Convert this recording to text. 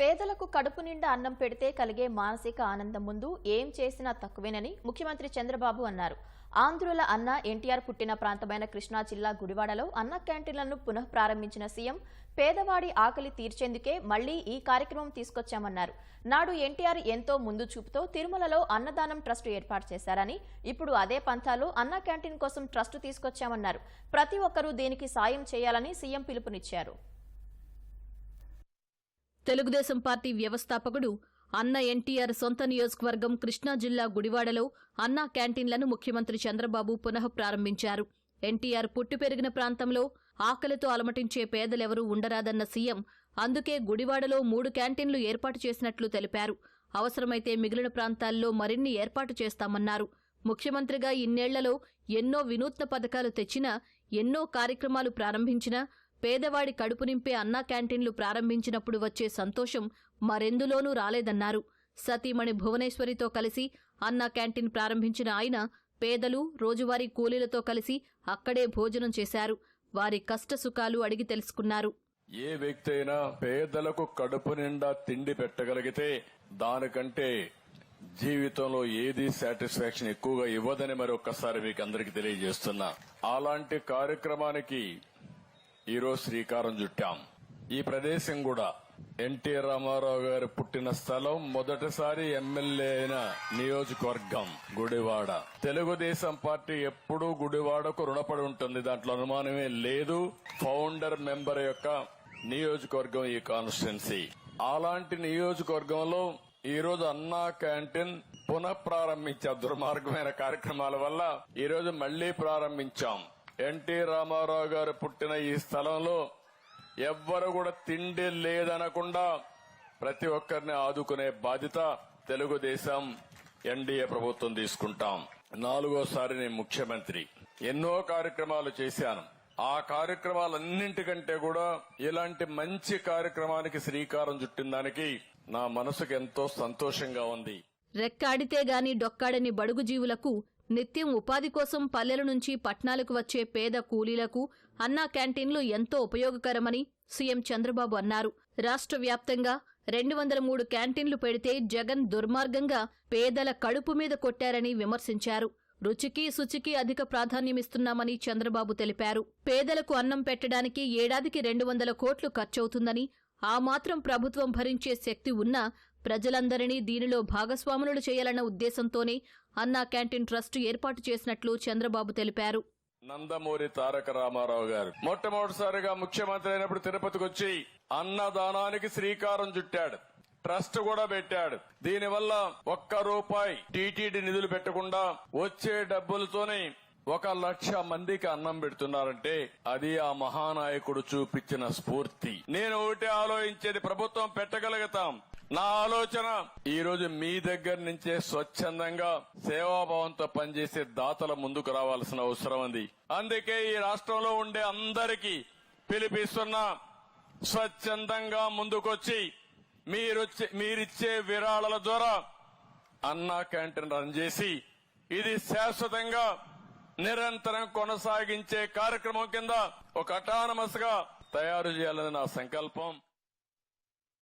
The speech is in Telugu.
పేదలకు కడుపు నిండా అన్నం పెడితే కలిగే మానసిక ఆనందం ముందు ఏం చేసినా తక్కువేనని ముఖ్యమంత్రి చంద్రబాబు అన్నారు. ఆంధ్రుల అన్న ఎన్టీఆర్ పుట్టిన ప్రాంతమైన కృష్ణా జిల్లా గుడివాడలో అన్న క్యాంటీన్లను పునః ప్రారంభించిన సీఎం పేదవాడి ఆకలి తీర్చేందుకే మళ్ళీ ఈ కార్యక్రమం తీసుకొచ్చామన్నారు. నాడు ఎన్టీఆర్ ఎంతో ముందు చూపుతో తిరుమలలో అన్నదానం ట్రస్ట్ ఏర్పాటు చేశారని ఇప్పుడు అదే పంథాలో అన్న క్యాంటీన్ కోసం ట్రస్ట్ తీసుకొచ్చామన్నారు. ప్రతి ఒక్కరూ దీనికి సాయం చేయాలని సీఎం పిలుపునిచ్చారు. తెలుగుదేశం పార్టీ వ్యవస్థాపకుడు అన్న ఎన్టీఆర్ సొంత నియోజకవర్గం కృష్ణా జిల్లా గుడివాడలో అన్నా క్యాంటీన్లను ముఖ్యమంత్రి చంద్రబాబు పునః ప్రారంభించారు. ఎన్టీఆర్ పుట్టి పెరిగిన ప్రాంతంలో ఆకలితో అలమటించే పేదలెవరూ ఉండరాదన్న సీఎం అందుకే గుడివాడలో మూడు క్యాంటీన్లు ఏర్పాటు చేసినట్లు తెలిపారు. అవసరమైతే మిగిలిన ప్రాంతాల్లో మరిన్ని ఏర్పాటు చేస్తామన్నారు. ముఖ్యమంత్రిగా ఇన్నేళ్ళలో ఎన్నో వినూత్న పథకాలు తెచ్చినా ఎన్నో కార్యక్రమాలు ప్రారంభించినా పేదవాడి కడుపు నింపే అన్నా క్యాంటీన్లు ప్రారంభించినప్పుడు వచ్చే సంతోషం మరెందులోనూ రాలేదన్నారు. సతీమణి భువనేశ్వరితో కలిసి అన్నా క్యాంటీన్ ప్రారంభించిన ఆయన పేదలు రోజువారీ కూలీలతో కలిసి అక్కడే భోజనం చేశారు. వారి కష్టసుఖాలు అడిగి తెలుసుకున్నారు. ఏ వ్యక్తి అయినా పేదలకు కడుపు నిండా తిండి పెట్టగలిగితే దానికంటే జీవితంలో ఏది సాటిస్ఫాక్షన్ ఎక్కువగా ఇవ్వదని మరి ఒక్కసారి మీకు అందరికి తెలియజేస్తున్నా. అలాంటి కార్యక్రమానికి ఈరోజు శ్రీకారం చుట్టాం. ఈ ప్రదేశం కూడా ఎన్టీ రామారావు గారు పుట్టిన స్థలం మొదటిసారి ఎమ్మెల్యే అయిన నియోజకవర్గం గుడివాడ. తెలుగుదేశం పార్టీ ఎప్పుడూ గుడివాడకు రుణపడి ఉంటుంది. దాంట్లో అనుమానమే లేదు. ఫౌండర్ మెంబర్ యొక్క నియోజకవర్గం ఈ కాన్స్టిట్యున్సీ. అలాంటి నియోజకవర్గంలో ఈ రోజు అన్నా క్యాంటీన్ పునఃప్రారంభించే. దుర్మార్గమైన కార్యక్రమాల వల్ల ఈ రోజు మళ్ళీ ప్రారంభించాం. ఎన్టీ రామారావు గారు పుట్టిన ఈ స్థలంలో ఎవ్వరు కూడా తిండి లేదనకుండా ప్రతి ఒక్కరిని ఆదుకునే బాధ్యత తెలుగుదేశం ఎన్డీఏ ప్రభుత్వం తీసుకుంటాం. నాలుగోసారి నేను ముఖ్యమంత్రి. ఎన్నో కార్యక్రమాలు చేశాను. ఆ కార్యక్రమాలన్నింటికంటే కూడా ఇలాంటి మంచి కార్యక్రమానికి శ్రీకారం చుట్టిన దానికి నా మనసుకు ఎంతో సంతోషంగా ఉంది. రెక్కాడితే గాని డొక్కాడని బడుగు జీవులకు నిత్యం ఉపాధి కోసం పల్లెల నుంచి పట్నాలకు వచ్చే పేద కూలీలకు అన్నా క్యాంటీన్లు ఎంతో ఉపయోగకరమని సీఎం చంద్రబాబు అన్నారు. రాష్ట్ర వ్యాప్తంగా రెండు వందల మూడు క్యాంటీన్లు పెడితే జగన్ దుర్మార్గంగా పేదల కడుపు మీద కొట్టారని విమర్శించారు. రుచికి శుచికి అధిక ప్రాధాన్యమిస్తున్నామని చంద్రబాబు తెలిపారు. పేదలకు అన్నం పెట్టడానికి ఏడాదికి రెండు వందల కోట్లు ఖర్చవుతుందని ఆ మాత్రం ప్రభుత్వం భరించే శక్తి ఉన్నా ప్రజలందరినీ దీనిలో భాగస్వాములు చేయాలన్న ఉద్దేశంతోనే అన్నా క్యాంటీన్ ట్రస్ట్ ఏర్పాటు చేసినట్లు చంద్రబాబు తెలిపారు. నందమూరి తారక రామారావు గారు మొట్టమొదటిసారిగా ముఖ్యమంత్రి అయినప్పుడు తిరుపతికి వచ్చి అన్నదానానికి శ్రీకారం చుట్టాడు. ట్రస్ట్ కూడా పెట్టాడు. దీనివల్ల ఒక్క రూపాయి టీటీడీ నిధులు పెట్టకుండా వచ్చే డబ్బులతోనే ఒక లక్ష మందికి అన్నం పెడుతున్నారంటే అది ఆ మహానాయకుడు చూపించిన స్ఫూర్తి. నేను ఒకటి ఆలోచించేది ప్రభుత్వం పెట్టగలుగుతాం. నా ఆలోచన ఈ రోజు మీ దగ్గర నుంచే స్వచ్ఛందంగా సేవాభావంతో పనిచేసే దాతల ముందుకు రావాల్సిన అవసరం ఉంది. అందుకే ఈ రాష్ట్రంలో ఉండే అందరికీ పిలిపిస్తున్నా స్వచ్ఛందంగా ముందుకొచ్చి మీరొచ్చే మీరిచ్చే విరాళాల ద్వారా అన్నా క్యాంటీన్ రన్ చేసి ఇది శాశ్వతంగా నిరంతరం కొనసాగించే కార్యక్రమం కింద ఒక అటానమస్గా తయారు చేయాలని నా సంకల్పం.